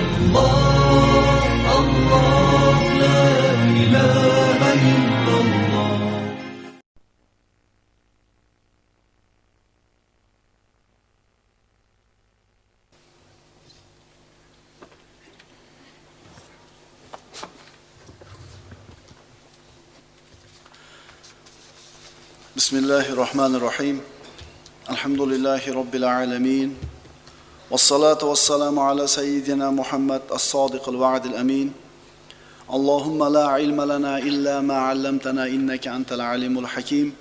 الله الله لا إله إلا الله بسم الله الرحمن الرحيم. الحمد لله رب العالمين. والصلاة والسلام على سيدنا محمد الصادق الوعد الأمين. اللهم لا علم لنا إلا ما علمتنا إنك أنت العليم الحكيم.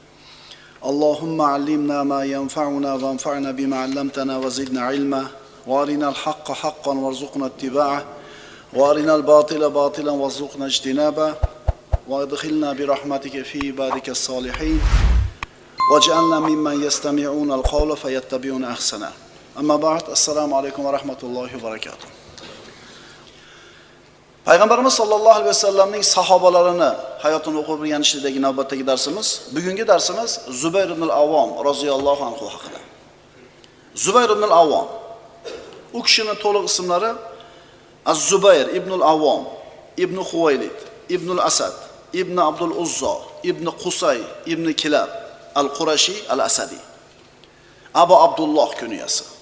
اللهم علمنا ما ينفعنا وانفعنا بما علمتنا وزدنا علما. وارنا الحق حقا وارزقنا اتباعه. وارنا الباطل باطلا وارزقنا اجتنابه. وادخلنا برحمتك في عبادك الصالحين. واجعلنا ممن يستمعون القول فيتبعون أحسنه. Amma ba'd. Assalomu alaykum va rahmatullohi va barakatuh. Payg'ambarimiz sollallohu alayhi vasallamning sahobalarini hayotini o'qib o'rganishidagi navbatdagi darsimiz, bugungi darsimiz Zubayr ibn al-Avvom roziyallohu anhu haqida. Zubayr ibn al-Avvom u kishining to'liq ismlari Az-Zubayr ibn al-Avvom, ibn Huvaylid, ibn al-Asad, ibn Abdul Uzzo, ibn Qusay, ibn Kilab al-Qurashi al-Asadi. Abu Abdulloh kunyasi.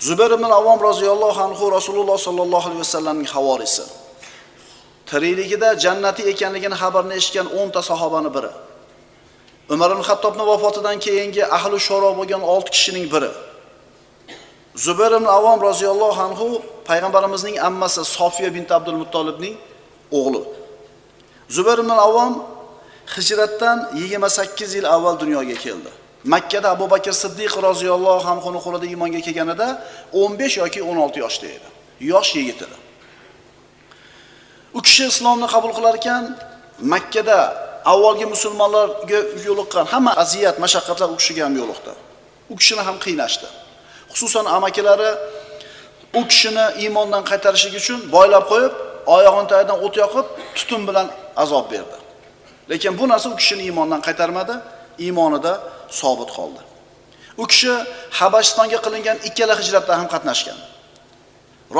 Zubayr ibn avvom roziyallohu anhu rasululloh sollallohu alayhi vasallamning havorisi. Tirikligida jannati ekanligini xabarini eshitgan 10 ta sahobani biri. Umar ibn hattobni vafotidan keyingi ahli shoro bo'lgan 6 kishining biri. Zubayr ibn avvom roziyallohu anhu payg'ambarimizning ammasi sofiya bint abdul muttolibning o'g'li. Zubayr ibn avvom hijratdan 28 yil avval dunyoga keldi. Makkada abu bakr siddiq roziyallohu anhuni qo'lida iymonga kelganida 15 yoki 16 yoshda edi. Yosh yigit edi. U kishi islomni qabul qilar ekan makkada avvalgi musulmonlarga yo'liqqan hamma aziyat mashaqqatlar u kishiga ham yo'liqdi u kishini ham qiynashdi. Xususan amakilari u kishini iymondan qaytarishlik uchun boylab qo'yib oyog'ini tagidan o't yoqib tutun bilan azob berdi. Lekin bu narsa u kishini iymondan qaytarmadi. Iymonida sobit qoldi. U kishi habashistonga qilingan ikkala hijratda ham qatnashgan.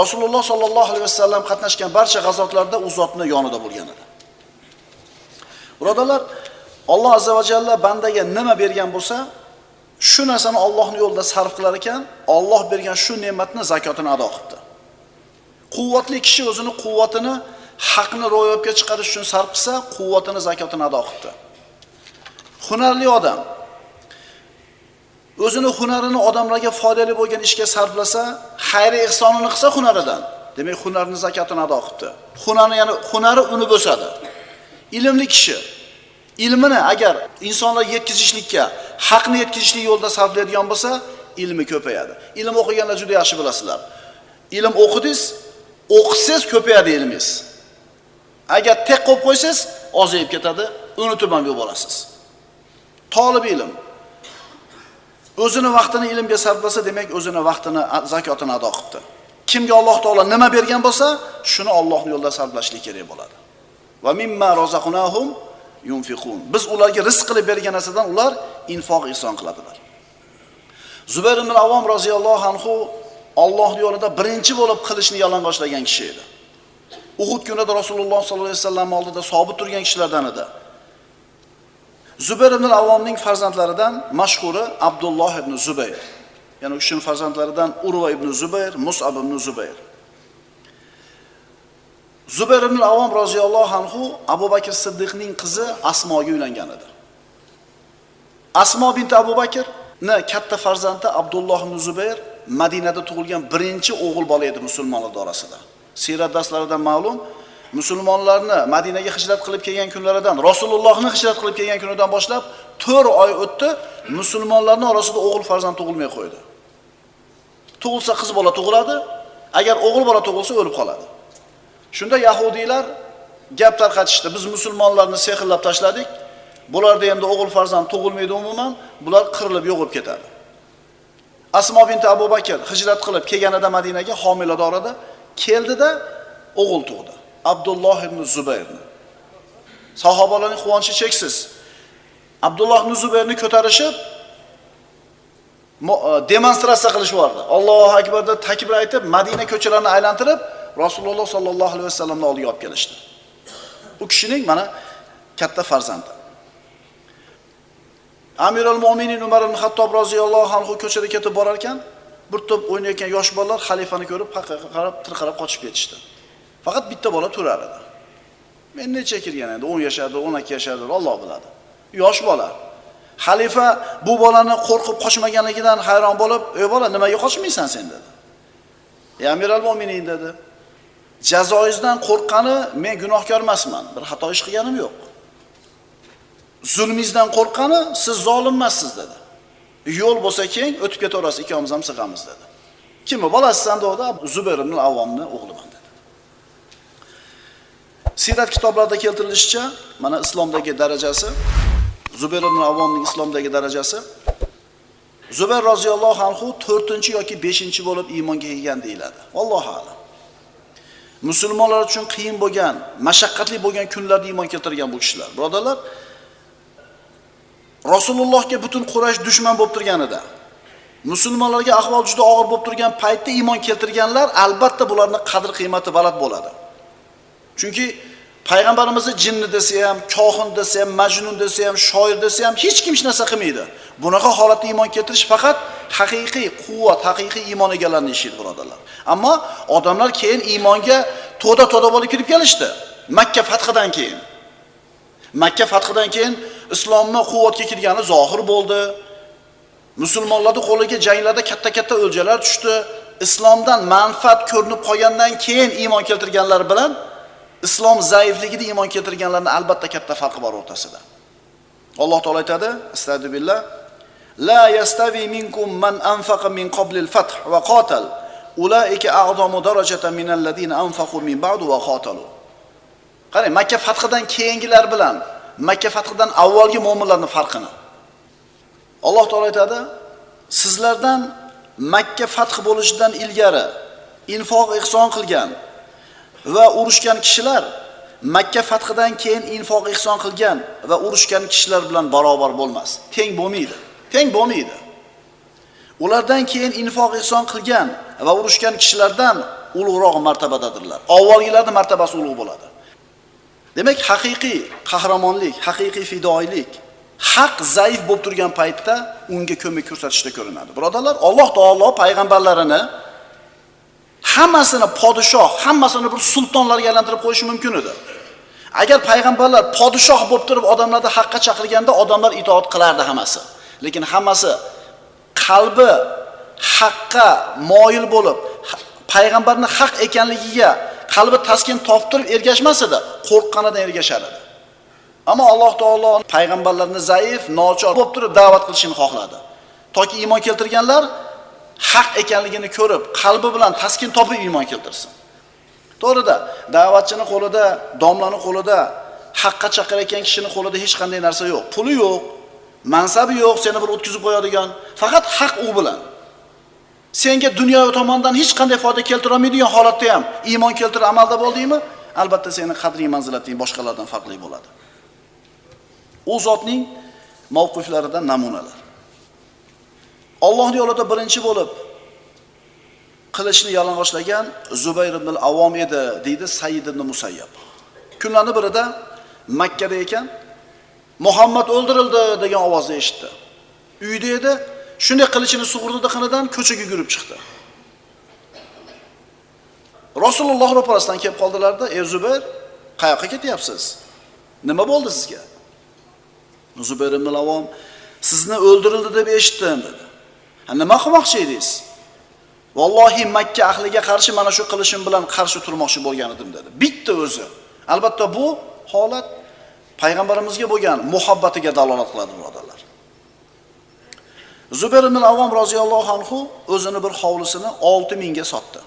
Rasululloh sollallohu alayhi vasallam qatnashgan barcha g'azotlarda u zotni yonida bo'lgan edi. Birodarlar alloh azza va jalla bandaga nima bergan bo'lsa shu narsani Allohning yo'lida sarf qilar ekan Alloh bergan shu ne'matni zakotini ado qildi quvvatli kishi o'zini quvvatini haqni ro'yobga chiqarish uchun sarf qilsa quvvatini zakotini ado qildi hunarli odam o'zini hunarini odamlarga foydali bo'lgan ishga sarflasa xayri ehsonini qilsa hunaridan demak hunarni zakotini ado qildi hunarni ya'ni hunari uni bo'sadi. İlmli kishi ilmini agar insonlar yetkazishlikka haqni yetkazishlik yo'lida sarflaydigan bo'lsa ilmi ko'payadi. İlm o'qiganlar juda yaxshi bilasizlar. İlm o'qidingiz o'qisangiz ko'payadi ilmingiz. Agar tek qo'yib qo'ysangiz ozayib ketadi unutib ham bo'lib olasiz tolib ilm o'zini vaqtini ilmga sarflasa demak o'zini vaqtini zakotini ado qilibdi kimga alloh taolo nima bergan bo'lsa shuni ollohni yo'lida sarflashlik kerak bo'ladi. Va mimma rozaqnahum yunfiqun. Biz ularga rizq qilib bergan narsadan ular infoq ihson qiladilar. Zubayr ibn avom roziyallohu anhu Alloh yo'lida birinchi bo'lib qilishni yalang'ochlagan kishi edi. Uhud kunida rasululloh sollallohu alayhi vasallam oldida sobit turgan kishilardan edi. Zubayr ibn avvomning farzandlaridan mashhuri abdulloh ibn zubayr. Ya'ni u kishining farzandlaridan urva ibn zubayr musab ibn zubayr. Zubayr ibn avvom roziyallohu anhu abu bakr siddiqning qizi asmoga uylangan edi. Asmo binti abu bakrni katta farzandi abdulloh ibn zubayr madinada tug'ilgan birinchi o'g'il bola edi musulmonlar orasida siyrat darslaridan ma'lum musulmonlarni madinaga hijrat qilib kelgan kunlaridan rasulullohni hijrat qilib kelgan kunidan boshlab to'rt oy o'tdi musulmonlarni orasida o'g'il farzand tug'ilmay qo'ydi. Tug'ilsa qiz bola tug'iladi agar o'g'il bola tug'ilsa o'lib qoladi. Shunda yahudiylar gap tarqatishdi. Biz musulmonlarni sehrlab tashladik bularda endi o'g'il farzand tug'ilmaydi umuman bular qirilib yo'q bo'lib ketadi. Asmo binti abu bakr hijrat qilib kelganida madinaga homilador edi keldida o'g'il tug'di. Abdulloh ibn zubayrni sahobalarning quvonchi cheksiz abdulloh ibn zubayrni ko'tarishib e, demonstratsiya qilishib yubordi allohu akbar deb takbir aytib madina ko'chalarini aylantirib Rasululloh sollallohu alayhi vasallamni oldiga olib kelishdi. U kishining mana katta farzandi. Amirul Mu'minin Umar ibn Xattob roziyallohu anhu ko'chada ketib borar ekan, bir to'p o'ynayotgan yosh bolalar xalifani ko'rib, qaqqa qarab, tirqirab qochib ketishdi. Faqat bitta bola turar edi. Men necha kirgan edi? 10 yashardi, 12 yashardi, Alloh biladi. Yosh bola. Xalifa bu bolani qo'rqib qochmaganligidan hayron bo'lib, "Ey bola, nimaga qochmaysan sen?" dedi. "Ey Amir al-Mu'minin" dedi. Jazoizdan qo'rqqani men gunohkor emasman, bir xato ish qilganim yo'q. Zulmingizdan qo'rqqani siz zolim emassiz dedi. Yo'l bo'lsa keng, o'tib ketaverasiz, ikkovimiz ham sig'amiz dedi. Kimni bolasisan dedi? Zubayr ibn Avvomni o'g'liman siyrat kitoblarida keltirilishicha, mana islomdagi darajasi Zubayr ibn Avvomning islomdagi darajasi Zubayr roziyallohu anhu 4 yoki 5 bo'lib iymonga kelgan deyiladi. Allohu a'lam. Musulmonlar uchun qiyin bo'lgan, mashaqqatli bo'lgan kunlarda iymon keltirgan bu kishilar. Birodarlar, Rasulullohga butun Quraysh dushman bo'lib turganida, musulmonlarga ahvol juda og'ir bo'lib turgan paytda iymon keltirganlar albatta bularni qadr qiymati baland bo'ladi. Chunki payg'ambarimizni jinni desa ham, kohin desa ham, majnun desa ham, shoir desa ham hech kim hech narsa qilmaydi. Bunaqa holatda iymon keltirish faqat haqiqiy quvvat, haqiqiy iymon egalarini keyin iymonga to'da-to'da bo'lib kirib kelishdi. Makka fathidan keyin. Makka fathidan keyin islomni quvvatga kirgani zohir bo'ldi. Musulmonlarning qo'liga janglarda katta-katta o'ljalar tushdi. Islomdan manfaat ko'rinib qolgandan keyin iymon keltirganlar bilan islom zaifligida iymon keltirganlarning albatta katta farqi bor o'rtasida. Alloh taolo aytadi: "Astagfirullah La yastavi minkum man anfaqa min qablil fath va qatal ulaika a'zamu darajatan min alladhina anfaqu min ba'du va qatalu." Qarang, Makka fathidan keyingilar bilan Makka fathidan avvalgi mu'minlarning farqini. Alloh taolo aytadi: "Sizlardan Makka fath bo'lishidan ilgari infoq ihson qilgan va urushgan kishilar Makka fathidan keyin infoq ihson qilgan va urushgan kishilar bilan barobar bo'lmas. Teng bo'lmaydi. Teng bo'lmaydi. Ulardan keyin infoq ihson qilgan va urushgan kishilardan ulug'roq martabadadirlar. Avvalgilarning martabasi ulug' bo'ladi. Demak, haqiqiy qahramonlik, haqiqiy fidoilik haq zaif bo'lib turgan paytda unga ko'mak ko'rsatishda ko'rinadi. Birodarlar, Alloh taolo payg'ambarlarini hammasini podshoh, hammasini bir sultonlarga aylantirib qo'yishi mumkin edi. Agar payg'ambarlar podshoh bo'lib turib odamlarni haqqa chaqirganda odamlar itoat qilardi hammasi. Lekin hammasi qalbi haqqa moyil bo'lib, payg'ambarni haq ekanligiga qalbi taskin toptirib ergashmas edi, qo'rqqanidan ergashar edi. Ammo Alloh taolo payg'ambarlarni zaif, nochor bo'lib turib da'vat qilishini xohladi. Toki iymon keltirganlar haq ekanligini ko'rib, qalbi bilan taskin topib iymon keltirsin. To'g'rida, da'vatchini qo'lida, domlani qo'lida, haqqa chaqirayotgan kishini qo'lida hech qanday narsa yo'q. Puli yo'q, mansabi yo'q, seni bir o'tkazib qo'yadigan, faqat haq u bilan. Senga dunyo tomonidan hech qanday foyda keltira olmaydigan holatda ham iymon keltirib amalda bo'ldingmi? Albatta seni qadring manzilating boshqalardan farqli bo'ladi. U zotning mavqiflaridan namunalar. Allohning yo'lida birinchi bo'lib qilichni yalang'ochlagan Zubayr ibn al-Avom edi, deydi Sayyid ibn Musayyab. Kunlarning birida Makka da ekan, Muhammad o'ldirildi degan ovozni eshitdi. Uyda edi, shunday qilichini sug'urdi qinidan ko'chaga yurib chiqdi. Rasululloh ro'parasidan kelib qoldilarda, "Ey Zubayr, qayoqqa ketyapsiz? Nima bo'ldi sizga?" Zubayr ibn al-Avom sizni o'ldirildi deb eshitdim dedi. Nima qilmoqchi edingiz? Vallohi Makka ahliga qarshi mana shu qilishim bilan qarshi turmoqchi bo'lgan edim dedi. Bitta o'zi. Albatta bu holat payg'ambarimizga bo'lgan muhabbatiga dalolat qiladi, birodarlar. Zubayr ibn Avvom roziyallohu anhu o'zini bir hovlisini 6000 ga sotdi.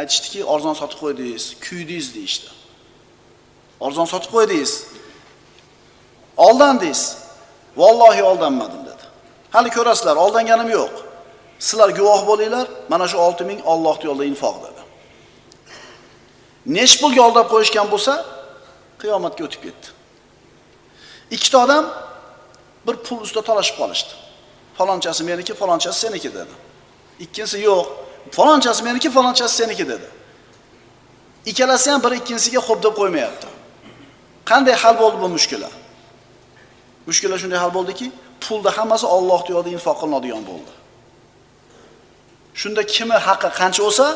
Aytishdiki, arzon sotib qo'ydingiz, kuydingiz deyishdi. Arzon sotib qo'ydingiz. Oldandingiz. Vallohi oldanmadim. Hali ko'rasizlar, oldanganim yo'q. Sizlar guvoh bo'linglar, mana shu 6000 Alloh yo'lida infoq dedi. Nesh pulga aldab qo'yishgan bo'lsa, qiyomatga o'tib ketdi. Ikkita odam bir pul ustida talashib qolishdi. Falonchasi meniki, falonchasi seniki dedi. Ikkinchisi yo'q, falonchasi meniki, falonchasi seniki dedi. Ikkalasi ham bir ikkinchisiga xo'p deb qo'ymayapti. Qanday hal bo'ldi bu mushkula? Mushkula shunday hal bo'ldiki, pulda hammasi Alloh yo'lida infoq qilinadigan bo'ldi. Shunda kimi haqqi qancha bo'lsa,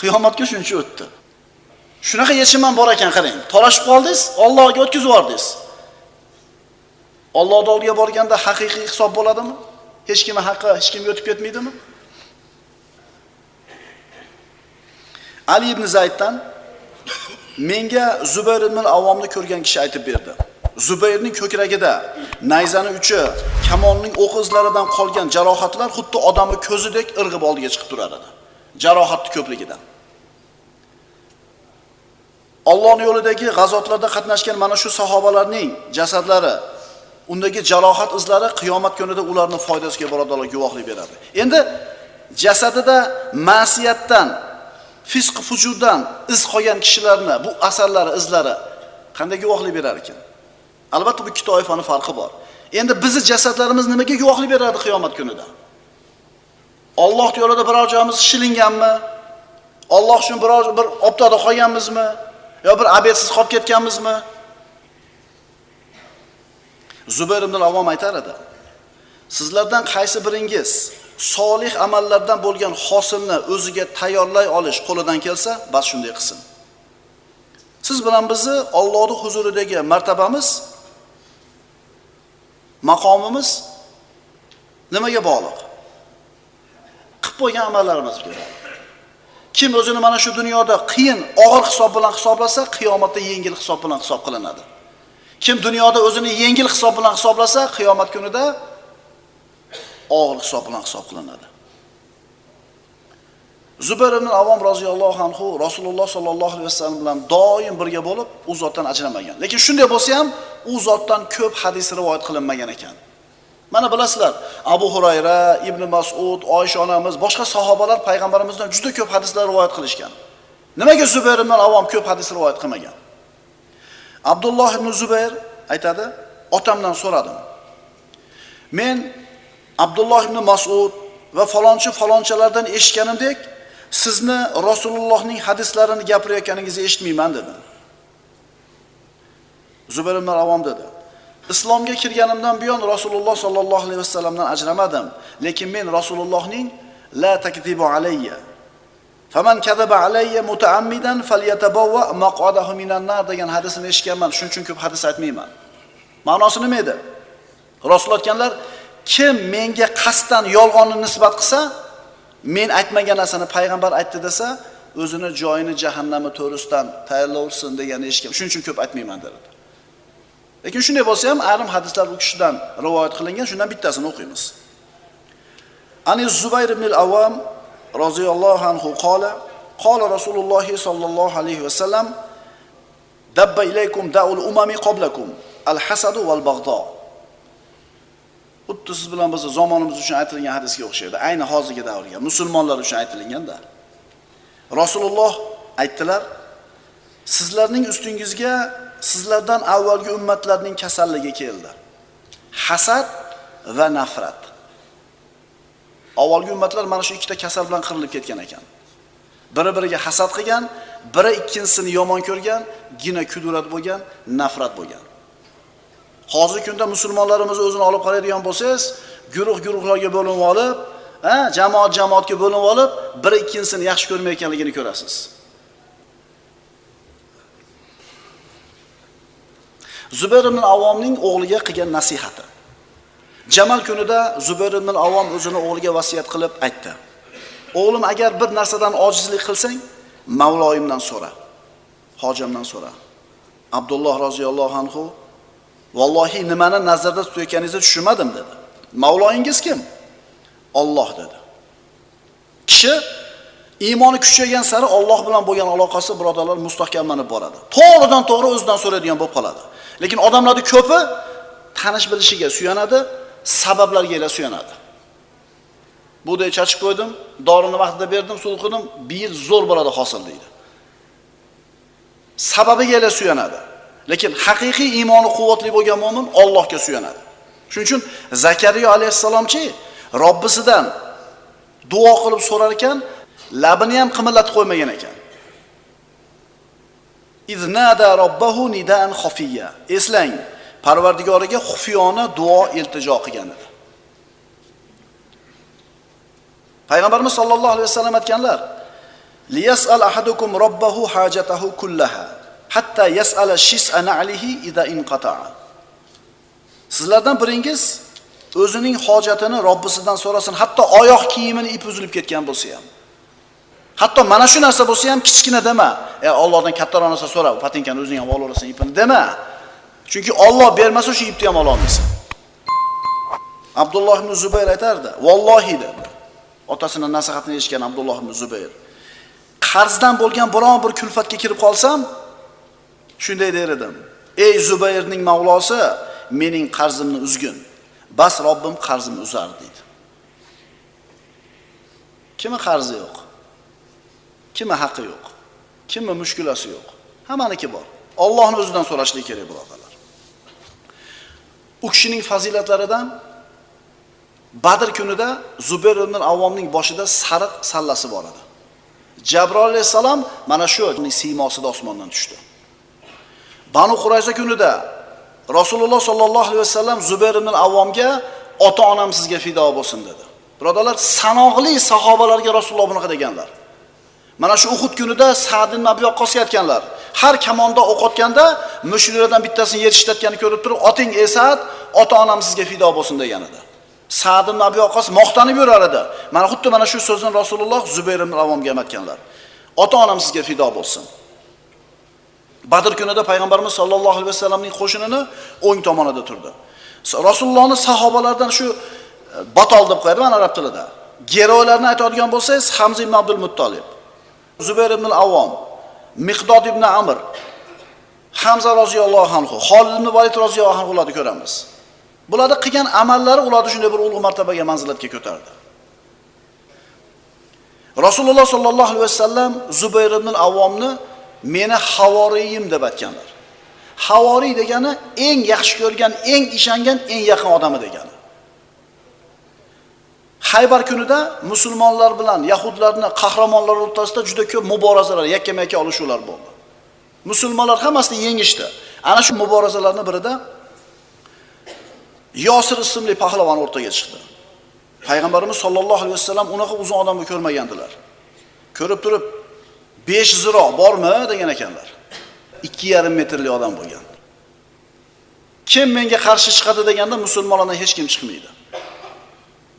qiyomatga shuncha o'tdi. Shunaqa yechim ham bor ekan qarang. Torashib qoldingiz, Allohga o'tkazib yubordingiz. Alloh oldiga borganda haqiqiy hisob bo'ladimi? Hech kimni haqqi hech kimga o'tib ketmaydimi? Ali ibn Zayddan menga Zubayr ibn Avvomni ko'rgan kishi aytib berdi. Zubayrning ko'kragida nayzani uchi, kamonning o'q izlaridan qolgan jarohatlar xuddi odamning ko'zidek irg'ib oldiga chiqib turar edi. Jarohatni ko'pligidan. Allohning yo'lidagi g'azotlarda qatnashgan mana shu sahobalarning jasadlari, undagi jarohat izlari qiyomat kunida ularning foydasiga birodarlar guvohlik beradi. Endi jasadida ma'siyatdan, fisq fujurdan iz qolgan kishilarni bu asarlari, izlari qanday guvohlik berar ekan? Albatta bu ikki toifani farqi bor. Endi bizni jasadlarimiz nimaga guvohlik beradi qiyomat kunida? Alloh yo'lida biror joyimiz shilinganmi? Alloh uchun biror bir optada qolganmizmi? yo bir abedsiz qolib ketganmizmi? Zubayr ibn al-Avvom aytar edi. Sizlardan qaysi biringiz solih amallardan bo'lgan hosilni o'ziga tayyorlay olish qo'lidan kelsa, bas shunday qilsin. Siz bilan bizni Allohning huzuridagi martabamiz maqomimiz nimaga bog'liq? Qilib qo'ygan amallarimizga. Kim o'zini mana shu dunyoda qiyin, og'ir hisob bilan hisoblasa, qiyomatda yengil hisob bilan hisob qilinadi. Kim dunyoda o'zini yengil hisob bilan hisoblasa, qiyomat kunida og'ir hisob bilan hisob qilinadi. Zubayr ibn Avvom roziyallohu anhu Rasululloh sollallohu alayhi vasallam bilan doim birga bo'lib, u zotdan ajramagan. Lekin shunday bo'lsa ham, u zotdan ko'p hadis rivoyat qilinmagan ekan. Mana bilasizlar, Abu Hurayra, Ibn Mas'ud, Oysha onamiz, boshqa sahobalar payg'ambarimizdan juda ko'p hadislar rivoyat qilishgan. Nimaga Zubayr ibn Avvom ko'p hadis rivoyat qilmagan? Abdulloh ibn Zubayr aytadi, otamdan so'radim. Men Abdulloh ibn Mas'ud va falonchi falonchalardan eshitganimdek, sizni Rasulullohning hadislarini gapirayotganingizni eshitmayman dedi. Zubayr ibn Avom dedi: Islomga kirganimdan buyon Rasululloh sollallohu alayhi vasallamdan ajramadim, lekin men Rasulullohning la takdibu alayya Faman kadaba alayya mutaammidan falyatabawwa maq'adahu minan nar degan hadisini eshitganman, shuning uchun ko'p hadis aytmayman. Ma'nosi nima edi? Rasululloh aytganlar, kim menga qasddan yolg'onni nisbat qilsa, men aytmagan narsani payg'ambar aytdi desa, o'zini joyini jahannami to'risidan tayyorlaversin degani eshitgan. Shuning uchun ko'p aytmayman dedi. Lekin shunday bo'lsa ham ayrim hadislar u kishidan rivoyat qilingan, shundan bittasini o'qiymiz. Ani Zubayr ibn al-Awwam roziyallohu anhu qala qala Rasululloh sollallohu alayhi vasallam dabba ilaykum da'ul umami qoblakum al-hasadu wal bag'do. Xuddi siz bilan biz zamonimiz uchun aytilgan hadisga o'xshaydi. Ayni hozirgi davrga, musulmonlar uchun aytilganda. Rasululloh aytdilar: Sizlarning ustingizga sizlardan avvalgi ummatlarning kasalligi keldi. Hasad va nafrat. Avvalgi ummatlar mana shu ikkita kasal bilan qirilib ketgan ekan. Biri-biriga hasad qilgan, biri ikkinchisini yomon ko'rgan, gina kudurat bo'lgan, nafrat bo'lgan. Hozirgi kunda musulmonlarimiz o'zini olib qaraydigan bo'lsangiz, guruh-guruhlarga bo'linib olib, ha, jamoat-jamoatga bo'linib olib, biri ikkinchisini yaxshi ko'rmayotganligini ko'rasiz. Zubayr ibn Avvomning o'g'liga qilgan nasihati. Jamal kunida Zubayr ibn Avvom o'zini o'g'liga vasiyat qilib aytdi. O'g'lim agar bir narsadan ojizlik qilsang, Mavloyimdan so'ra. Hojamdan so'ra. Abdulloh roziyallohu anhu Vallohi nimani nazarda tutayotganingizni tushunmadim dedi. Mavloyingiz kim? Alloh dedi. Kishi iymoni kuchaygan sari Alloh bilan bo'lgan aloqasi birodarlar mustahkamlanib boradi. To'g'ridan to'g'ri o'zidan so'raydigan bo'lib qoladi. Lekin odamlarning ko'pi tanish bilishiga suyanadi, sabablarga ila suyanadi. Buday chachib qo'ydim, dorini vaqtida berdim, suv qildim, bir yil zo'r bo'ladi hosil deydi. Sababiga ila suyanadi. Lekin haqiqiy iymoni quvvatli bo'lgan mo'min Allohga suyanadi. Shuning uchun Zakariya alayhissalomchi Robbisidan duo qilib so'rar ekan, labini ham qimillatib qo'ymagan ekan. iznada robbahu nidan xofiyya. Eslang, Parvardigoriga xufiyona duo iltijo qilgan edi. Payg'ambarimiz sollallohu alayhi vasallam aytganlar: "Liyas'al ahadukum robbahu hajatahu kullaha, hatta yas'ala shis'a na'lihi idha inqata'a." Sizlardan biringiz o'zining hojatini Robbisidan so'rasin, hatto oyoq kiyimini ip uzilib ketgan bo'lsa ham. Hatto mana shu narsa bo'lsa ham kichkina dema. E Allohdan kattaroq narsa so'ra, patinkani o'zing ham olaverasan ipini dema. Chunki Alloh bermasa shu ipni ham ololmaysan. Abdulloh ibn Zubayr aytardi, "Vallohi" dedi. Otasining nasihatini eshitgan Abdulloh ibn Zubayr. Qarzdan bo'lgan biron bir kulfatga kirib qolsam, shunday der edim. Ey Zubayrning Mavlosi, mening qarzimni uzgin. Bas Robbim qarzimni uzar deydi kimni qarzi yo'q? kimni haqqi yo'q? kimni mushkulasi yo'q? Hammaniki bor. Allohning o'zidan so'rashlik kerak birodarlar. U kishining fazilatlaridan Badr kunida Zubayr ibn Avvomning boshida sariq sallasi bor edi. Jabroil alayhissalom mana shu siymosida osmondan tushdi. Banu Qurayza kunida Rasululloh sollallohu alayhi vasallam Zubayr ibn Avvomga ota-onam sizga fido bo'lsin dedi. Birodarlar, sanoqli sahobalarga Rasululloh bunaqa deganlar. Mana shu Uhud kunida Sa'd ibn Abi Waqqosga aytganlar. Har kamonda o'q otganda mushriklardan bittasini yetishtatganini ko'rib turib, oting Esad, ota-onam sizga fido bo'lsin degan edi. Sa'd ibn Abi Waqqos maqtanib yurar edi. Mana xuddi mana shu so'zni Rasululloh Zubayr ibn Avvomga ham aytganlar. Ota-onam sizga fido bo'lsin. Badr kunida payg'ambarimiz sollallohu alayhi vasallamning qo'shinini o'ng tomonida turdi. Rasulullohning sahobalaridan shu e, batol deb qo'yadi mana arab tilida. Geroylarni aytadigan bo'lsangiz, Hamza ibn Abdul Muttolib, Zubayr ibn Avvom, Miqdod ibn Amr, Hamza roziyallohu anhu, Xolid ibn Valid roziyallohu anhu ularni ko'ramiz. Bularda qilgan amallari ularni shunday bir ulug' martabaga, manzilatga ko'tardi. Rasululloh sollallohu alayhi vasallam Zubayr ibn Avvomni meni havoriyim deb aytganlar. Havoriy degani eng yaxshi ko'rgan, eng ishongan, eng yaqin odami degani. Haybar kunida musulmonlar bilan yahudlarni qahramonlar o'rtasida juda ko'p muborazalar, yakkama-yakka olishuvlar bo'ldi. Musulmonlar hammasini yengishdi. Ana shu muborazalarning birida Yosir ismli pahlavon o'rtaga chiqdi. Payg'ambarimiz sollallohu alayhi vasallam unaqa uzun odamni ko'rmagandilar. Ko'rib turib 5 ziro bormi degan ekanlar. 2,5 metrli odam bo'lgan. Kim menga qarshi chiqadi deganda musulmonlardan hech kim chiqmaydi.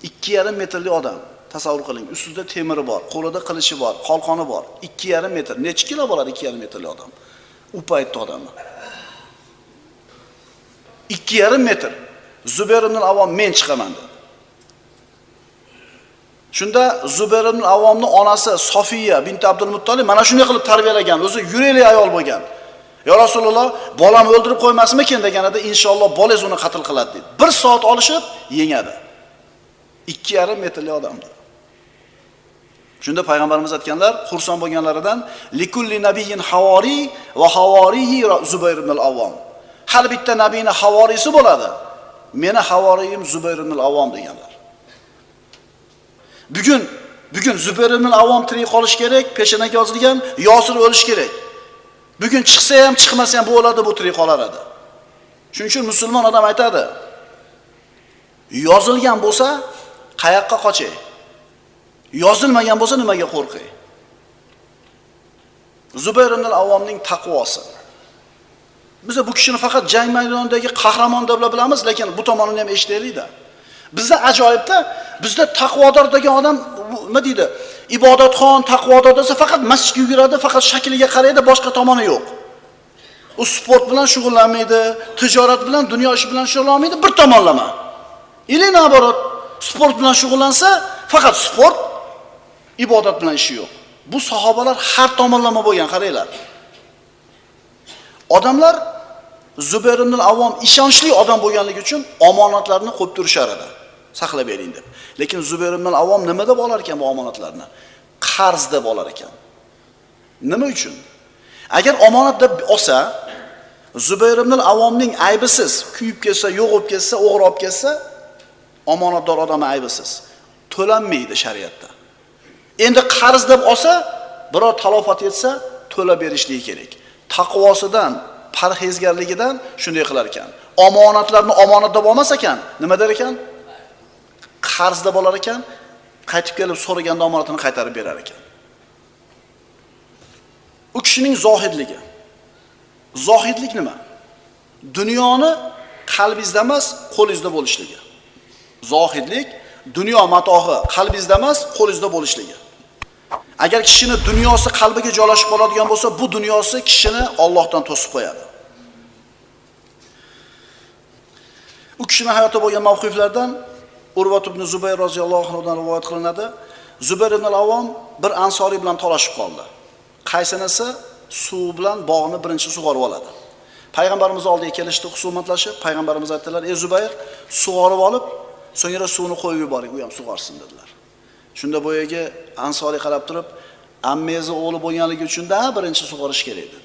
2,5 metrli odam. Tasavvur qiling, ustida temiri bor, qo'lida qilichi bor, qalqoni bor. 2,5 metr. Necha kilo bo'ladi 2,5 metrli odam? U paytni odami ikki 2,5 metr. Zubayr ibn Avvom men chiqaman dedi. Shunda Zubayr ibn Avvomning onasi Sofiya bint Abdul Muttolib mana shunday qilib tarbiyalagan, o'zi yurakli ayol bo'lgan. "Ya Rasululloh, bolam o'ldirib qo'ymasmikin?" deganida, "Inshaalloh bolangiz uni qatl qiladi" dedi. 1 soat olishib yengadi. 2,5 metrli odamni. Shunda payg'ambarimiz aytganlar, xursand bo'lganlaridan likulli nabiyyin havori va havoriyi Zubayr ibn al-Avvom. Har bitta nabiyning havorisi bo'ladi. Meni havoriyim Zubayr ibn al-Avvom deganlar. Bugun bugun Zubayr ibn al-Avvom tirik qolish kerak, peshonaga yozilgan Yosir o'lish kerak. Bugun chiqsa ham, chiqmasa ham bu o'ladi, bu tirik qolar edi. Shuning uchun musulmon odam aytadi: Yozilgan bo'lsa, qayoqqa qochay? Yozilmagan bo'lsa nimaga qo'rqay? Zubayr ibn al-Avvomning taqvosi. Biz bu kishini faqat jang maydonidagi qahramon deb bilamiz, lekin bu tomonini ham eshitaylik-da. Bizda ajoyibda, bizda taqvodor degan odam nima deydi? Ibodatxon, taqvodor desa faqat masjidga yuguradi, faqat shakliga qaraydi, boshqa tomoni yo'q. U sport bilan shug'ullanmaydi, tijorat bilan, dunyo ishi bilan shug'ullanmaydi, bir tomonlama. Или наоборот, sport bilan shug'ullansa, faqat sport, ibodat bilan ishi yo'q. Bu sahobalar har tomonlama bo'lgan, qaranglar. Odamlar Zubayr ibn Avvom ishonchli odam bo'lganligi uchun omonatlarni qo'yib turishar edi. Saqlab bering deb. Lekin Zubayr ibn Avvom nima deb olar ekan bu omonatlarni? Qarz deb olar ekan. Nima uchun? Agar omonat deb olsa, Zubayr ibn Avvomning aybisiz, kuyib ketsa, yo'g'ib ketsa, o'g'ri olib ketsa, omonatdor odam aybisiz. To'lanmaydi shariatda. Endi qarz deb olsa, biror talofat etsa, to'lab berishligi kerak. taqvosidan, parhezgarligidan shunday qilar ekan. Omonatlarni omonatda olmas ekan, nima der ekan? Qarzda bo'lar ekan, qaytib kelib so'raganda omonatini qaytarib berar ekan. U kishining zohidligi. Zohidlik nima? Dunyoni qalbingizda emas, qo'lingizda bo'lishligi. Zohidlik dunyo matohi qalbingizda emas, qo'lingizda bo'lishligi. Agar kishini dunyosi qalbiga joylashib qoladigan bo'lsa, bu dunyosi kishini Allohdan to'sib qo'yadi. U kishining hayotida bo'lgan mavqiflardan Urvat ibn Zubayr roziyallohu anhudan rivoyat qilinadi. Zubayr ibn al-Avvom bir ansoriy bilan talashib qoldi. Qaysinisi suv bilan bog'ni birinchi sug'orib oladi. Payg'ambarimiz oldiga kelishdi, husumatlashib, payg'ambarimiz aytdilar: "Ey Zubayr, sug'orib olib, so'ngra suvni qo'yib yuboring, u ham sug'orsin" dedilar. Shunda boyagi ansoriy qarab turib, ammangizni o'g'li bo'lganligi uchun da birinchi sug'orish kerak dedi.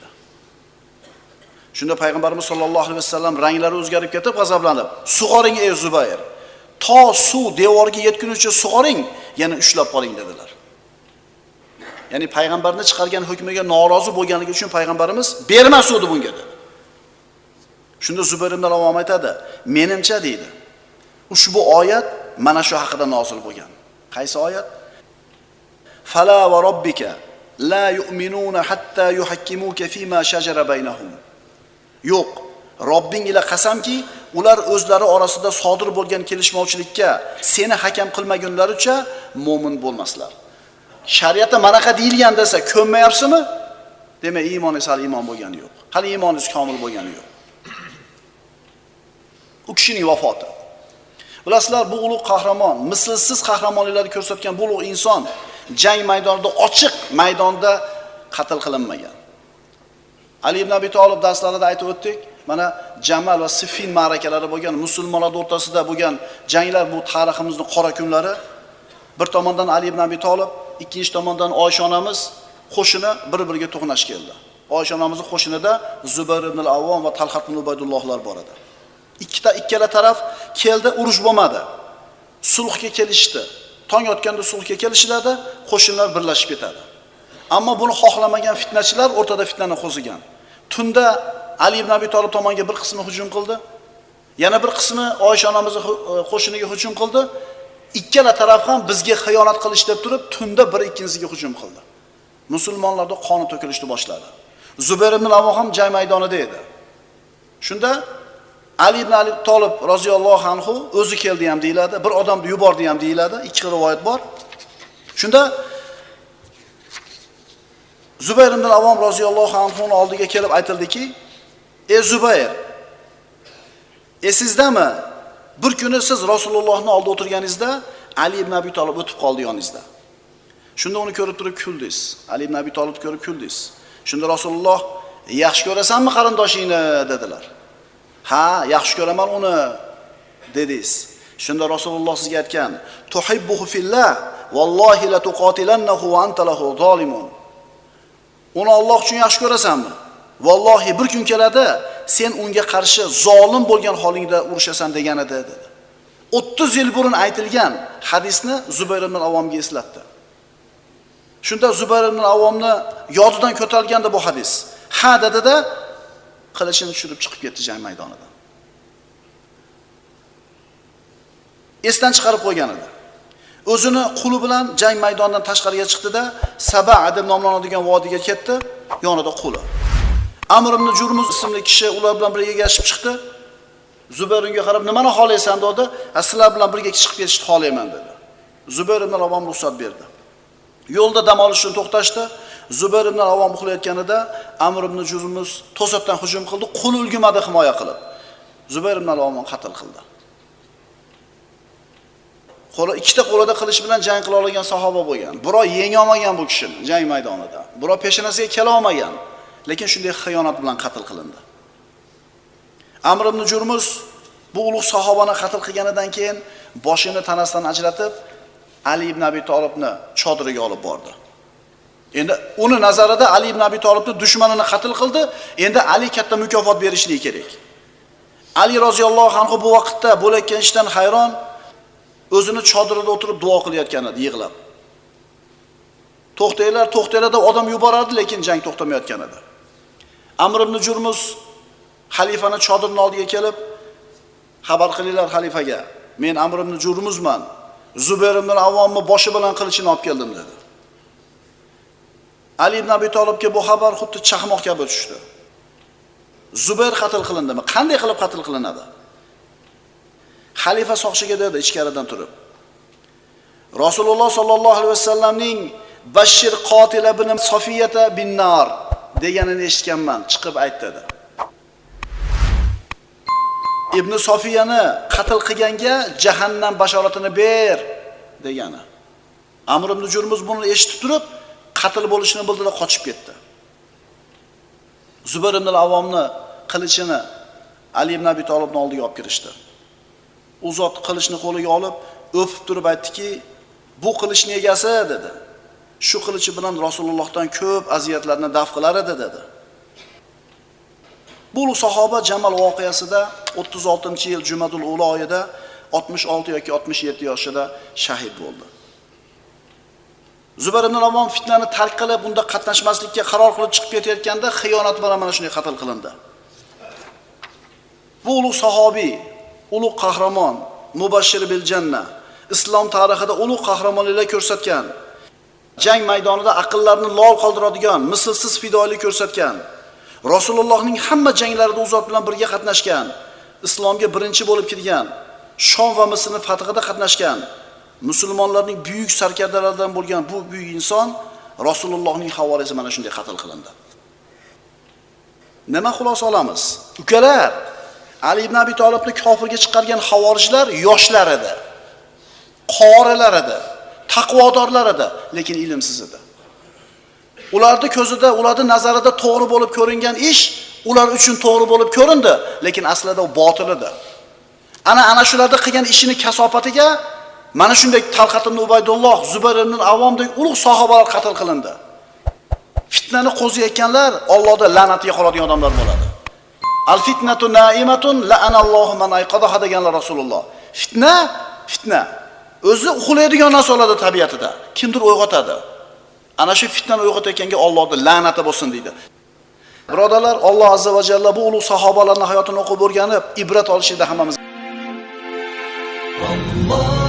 Shunda payg'ambarimiz sollallohu alayhi vasallam ranglari o'zgarib ketib, g'azablanib, "Sug'oring ey Zubayr. To suv devorga yetgunicha sug'oring, yana ushlab qoling" dedilar. Ya'ni payg'ambarni chiqargan hukmiga norozi bo'lganligi uchun payg'ambarimiz berma suvni bunga dedi. Shunda Zubayr ibn Avom aytadi, "Menimcha" deydi. Ushbu oyat mana shu haqida nozil bo'lgan. Qaysi oyat? Fala va robbika la yu'minuna hatta yuhakkimuka fima shajara baynahum. Yo'q, Robbing ila qasamki, ular o'zlari orasida sodir bo'lgan kelishmovchilikka seni hakam qilmagunlaricha mu'min bo'lmaslar. Shariatda manaqa deyilgan desa, ko'nmayapsizmi? Demak, iymoningiz hali iymon bo'lgani yo'q. Hali iymoningiz komil bo'lgani yo'q. U kishining vafoti. Bilasizlar, bu ulug' qahramon, mislsiz qahramonliklarni ko'rsatgan bu ulug' inson jang maydonida ochiq maydonda qatl qilinmagan. Ali ibn Abi Talib darslarida aytib o'tdik. Mana Jamal va Siffin ma'rakalari bo'lgan musulmonlar o'rtasida bo'lgan janglar bu tariximizning qora kunlari. Bir tomondan Ali ibn Abi Talib, ikkinchi tomondan Oysha onamiz qo'shini bir-biriga to'qnash keldi. Oysha onamizning qo'shinida Zubayr ibn al-Avvom va Talhat ibn Ubaydullohlar bor edi. ikkita ikkala taraf keldi, urush bo'lmadi. Sulhga kelishdi. Tong otganda sulhga kelishiladi, qo'shinlar birlashib ketadi. Ammo buni xohlamagan fitnachilar o'rtada fitnani qo'zigan. Tunda Ali ibn Abi Talib tomonga bir qismi hujum qildi. Yana bir qismi Oysha onamizning e, qo'shiniga hujum qildi. Ikkala taraf ham bizga xiyonat qilish deb turib, tunda bir ikkinchisiga hujum qildi. Musulmonlarda qoni to'kilishni boshladi. Zubayr ibn Avvom ham jang maydonida edi. Shunda Ali ibn Ali Talib roziyallohu anhu o'zi keldi ham deyiladi, bir odamni yubordi ham deyiladi, ikki rivoyat bor. Shunda Zubayr ibn Avam roziyallohu anhuning oldiga kelib aytildiki, "Ey Zubayr, esizdami? Bir kuni siz Rasulullohning oldida o'tirganingizda Ali ibn Abi Talib o'tib qoldi yoningizda. Shunda uni ko'rib turib kuldingiz. Ali ibn Abi Talib ko'rib kuldingiz. Shunda Rasululloh, "Yaxshi ko'rasanmi qarindoshingni?" dedilar. "Ha, yaxshi ko'raman uni" dedingiz. Shunda Rasululloh sizga aytgan, "Tuhibbuhu fillah, vallohi la tuqatilannahu va anta lahu zolimun." Uni Alloh uchun yaxshi ko'rasanmi? Vallohi bir kun keladi, sen unga qarshi zolim bo'lgan holingda urushasan degan edi dedi. 30 yil burun aytilgan hadisni Zubayr ibn avomga eslatdi. Shunda Zubayr ibn avomni yodidan ko'tarilganda bu hadis. Ha dedi-da, qilichini tushirib chiqib ketdi jang maydonidan. Esdan chiqarib qo'ygan edi. O'zini quli bilan jang maydonidan tashqariga chiqdida Saba deb nomlanadigan vodiyga ketdi, yonida quli. Amr ibn Jurmuz ismli kishi ular bilan birga ergashib chiqdi. Zubayr unga qarab, "Nimani xohlaysan?" dedi. "Sizlar bilan birga chiqib ketishni xohlayman" dedi. Zubayr ibn Avom ruxsat berdi. Yo'lda dam olish uchun to'xtashdi. Zubayr ibn Avom uxlayotganida Amr ibn Jurmuz to'satdan hujum qildi, qul ulgimadi himoya qilib. Zubayr ibn Avomni qatl qildi. Qo'li ikkita qo'lida qilish bilan jang qila olgan sahoba bo'lgan. Birov yenga olmagan bu kishini jang maydonida. Birov peshonasiga kela olmagan. Lekin shunday xiyonat bilan qatl qilindi. Amr ibn Jurmuz bu ulug' sahobani qatl qilganidan keyin boshini tanasidan ajratib Ali ibn Abi Talibni chodiriga olib bordi. Endi uni nazarida Ali ibn Abi Talibni dushmanini qatl qildi, endi Ali katta mukofot berishligi kerak. Ali roziyallohu anhu bu vaqtda bo'layotgan ishdan hayron, o'zini chodirida o'tirib duo qilayotgan edi, yig'lab. To'xtanglar, to'xtanglar deb odam yuborardi, lekin jang to'xtamayotgan edi. Amr ibn Jurmus xalifani chodirini oldiga kelib xabar qilinglar xalifaga. Men Amr ibn Jurmuzman. Zubayr ibn Avvomni boshi bilan qilichini olib keldim dedi. Ali ibn Abi Talibga bu xabar xuddi chaqmoq kabi tushdi. Zubayr qatl qilindimi? Qanday qilib qatl qilinadi? Xalifa soqchiga dedi ichkaridan turib. Rasululloh sollallohu alayhi vasallamning Bashir qotila ibn Sofiyata binnar deganini eshitganman, chiqib ayt dedi. Ibn Sofiyani qatl qilganga jahannam bashoratini ber degani. Amr ibn Jurmuz buni eshitib turib, qatl bo'lishini bildida qochib ketdi. Zubayr ibn avomni qilichini Ali ibn Abi tolibni oldiga olib kirishdi. U zot qilichni qo'liga olib, o'pib turib aytdiki, "Bu qilichning egasi" dedi. Shu qilichi bilan Rasulullohdan ko'p aziyatlarni daf qilar edi dedi. Bu ulug' sahoba Jamal voqeasida 36-yil Jumadul Ula oyida 66 yoki 67 yoshida shahid bo'ldi. Zubayr ibn Avvom fitnani tark qilib, bunda qatnashmaslikka qaror qilib chiqib ketayotganda xiyonat bilan mana shunday qatl qilindi. Bu ulug' sahobiy, ulug' qahramon, mubashshir bil janna, islom tarixida ulug' qahramonliklar ko'rsatgan, jang maydonida aqllarni lol qoldiradigan, mislsiz fidoilik ko'rsatgan, Rasulullohning hamma janglarida u zot bilan birga qatnashgan, islomga birinchi bo'lib kirgan, Shom va Misrni fathida qatnashgan, musulmonlarning buyuk sarkardalaridan bo'lgan bu buyuk inson Rasulullohning havorisi mana shunday qatl qilindi. Nima xulosa olamiz? Ukalar, Ali ibn Abi Talibni kofirga chiqargan havorijlar yoshlar edi. Qorilar edi, taqvodorlar edi, lekin ilmsiz edi. Ularni ko'zida, ularning nazarida to'g'ri bo'lib ko'ringan ish ular uchun to'g'ri bo'lib ko'rindi, lekin aslida u botil edi. Ana ana shularda qilgan ishini kasofatiga mana shunday Talqat ibn Ubaydulloh, Zubayr ibn Avvomdek ulug' sahobalar qatl qilindi. Fitnani qo'zayotganlar Allohda la'natiga qoladigan odamlar bo'ladi. Al fitnatu naimatun la anallohu man ayqadaha deganlar Rasululloh. Fitna, fitna. O'zi uxlaydigan narsa oladi tabiatida. Kimdir uyg'otadi. Ana shu fitnani uyg'otayotganga Allohning la'nati bo'lsin deydi. Birodalar, Alloh azza va jalla bu ulug' sahobalarning hayotini o'qib o'rganib, ibrat olishda hammamiz Allah